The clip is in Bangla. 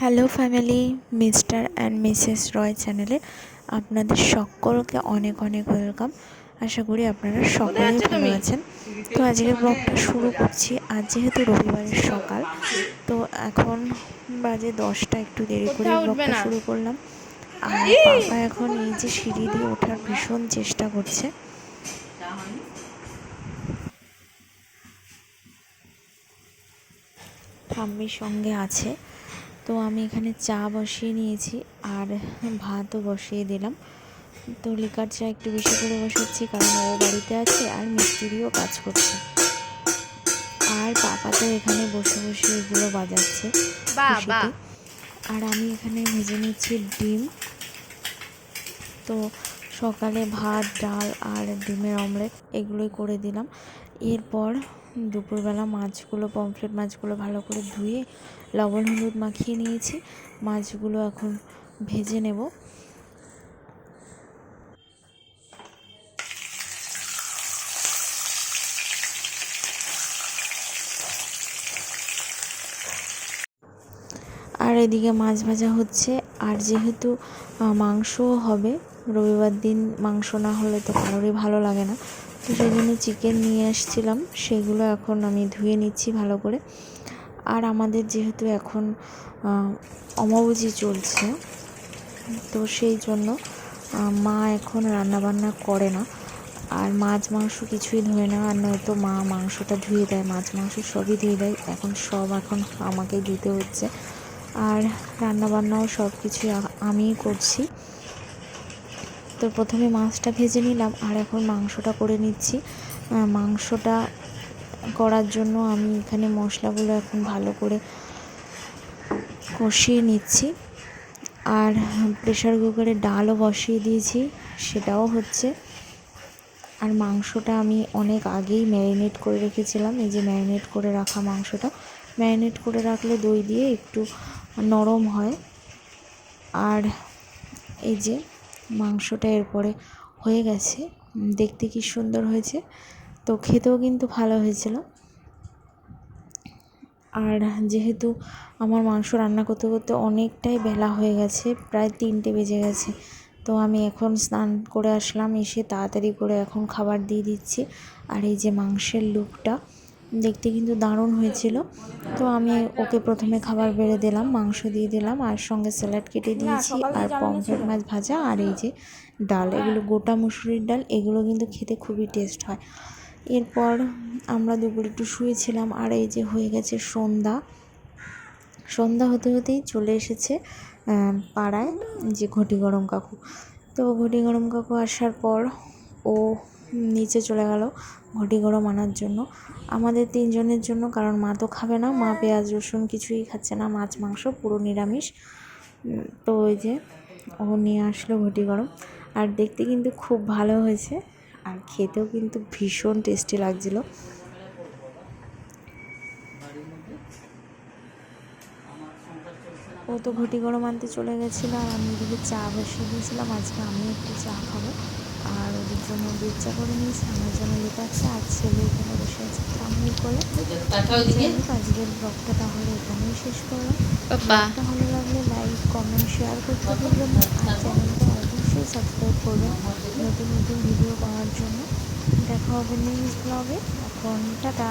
Hello family Mr and Mrs Roy চ্যানেলে আপনাদের সকলকে অনেক অনেক ওয়েলকাম। আশা করি আপনারা সকলেই ভালো আছেন। তো আজকের ব্লগটা শুরু করছি আজ যেহেতু রবিবারের সকাল তো এখন বাজে দশটা একটু দেরি করে ব্লগটা শুরু করলাম। আর বাবা এখন এই যে সিঁড়ি দিয়ে ওঠার ভীষণ চেষ্টা করছে। ঠাম্মির সঙ্গে আছে। তো আমি এখানে চা বসিয়ে নিয়েছি আর ভাতও বসিয়ে দিলাম। তো লিকার চা একটু বেশি করে বসাচ্ছি কারণ ও বাড়িতে আছে আর মিস্ত্রিও কাজ করছে। আর পাপা তো এখানে বসে বসে এগুলো বাজাচ্ছে। আর আমি এখানে ভেজে নিচ্ছি ডিম। তো সকালে ভাত ডাল আর ডিমের অমলেট এগুলোই করে দিলাম। এরপর দুপুরবেলা মাছগুলো, পমফ্রেট মাছগুলো ভালো করে ধুয়ে লবণ হলুদ মাখিয়ে নিয়েছি। মাছগুলো এখন ভেজে নেব। আর এদিকে মাছ ভাজা হচ্ছে। আর যেহেতু মাংসও হবে রবিবার দিন মাংস না হলে তো কারোরই ভালো লাগে না। তো সেই জন্য চিকেন নিয়ে এসেছিলাম সেগুলো এখন আমি ধুয়ে নিচ্ছি ভালো করে। আর আমাদের যেহেতু এখন অমাবুজি চলছে, তো সেই জন্য মা এখন রান্নাবান্না করে না। আর মাছ মাংস কিছুই ধুয়ে না, আর নয়তো মা মাংসটা ধুয়ে দেয়, মাছ মাংস সবই ধুয়ে দেয়। এখন সব এখন আমাকেই দিতে হচ্ছে। আর রান্নাবান্নাও সব কিছুই আমিই করছি। তো প্রথমে মাছটা ভেজে নিলাম আর এখন মাংসটা করে নিচ্ছি। মাংসটা করার জন্য আমি এখানে মশলাগুলো এখন ভালো করে কষিয়ে নিচ্ছি। আর প্রেশার কুকারে ডালও বসিয়ে দিয়েছি, সেটাও হচ্ছে। আর মাংসটা আমি অনেক আগেই ম্যারিনেট করে রেখেছিলাম, এই যে ম্যারিনেট করে রাখা মাংসটা। ম্যারিনেট করে রাখলে দই দিয়ে একটু নরম হয়। আর এই যে মাংসটা এরপরে হয়ে গেছে। দেখতে কি সুন্দর হয়েছে। তো খেতেও কিন্তু ভালো হয়েছিল। আর যেহেতু আমার মাংস রান্না করতে করতে অনেকটাই বেলা হয়ে গেছে, প্রায় তিনটে বেজে গেছে, তো আমি এখন স্নান করে আসলাম, এসে তাড়াতাড়ি করে এখন খাবার দিয়ে দিচ্ছি। আর এই যে মাংসের লুকটা দেখতে কিন্তু দারুণ হয়েছিল। তো আমি ওকে প্রথমে খাবার বেড়ে দিলাম মাংস দিয়ে দিলাম আর সঙ্গে স্যালাড কেটে দিয়েছি আর পমফ্রেট মাছ ভাজা আর এই যে ডাল এগুলো গোটা মুসুরির ডাল এগুলো কিন্তু খেতে খুবই টেস্ট হয়। এরপর আমরা দুপুর একটু শুয়েছিলাম আর এই যে হয়ে গেছে সন্ধ্যা। সন্ধ্যা হতে হতেই চলে এসেছে পাড়ায় যে ঘটি গরম কাকু। তো ঘটি গরম কাকু আসার পর ও নিচে চলে গেল ঘটি গরম আনার জন্য। আমাদের তিনজনের জন্য, কারণ মা তো খাবে না, মা পেঁয়াজ, রসুন কিছুই খাচ্ছে না, মাছ, মাংস পুরো নিরামিষ। তো ওই যে ও নিয়ে আসলো ঘটি গরম। আর দেখতে কিন্তু খুব ভালো হয়েছে, আর খেতেও কিন্তু ভীষণ টেস্টি লাগছিল। ও তো ঘটি গরম আনতে চলে গেছিল, আর আমি এদিকে চা বসিয়ে দিয়েছিলাম, আজকে আমি একটু চা জন্য বিচার করে নিয়েছি আমার জন্য লেখা আছে আর ছেলে এখানে বসে আছে তামিল করে। আজকের ব্লগটা তাহলে এখানেই শেষ করলাম। ভালো লাগলে লাইক কমেন্ট শেয়ার করতে ভুলবেন না আর চ্যানেলটা অবশ্যই সাবস্ক্রাইব করবেন নতুন নতুন ভিডিও পাওয়ার জন্য। দেখা হবে নেক্সট ব্লগে এখন টাটা।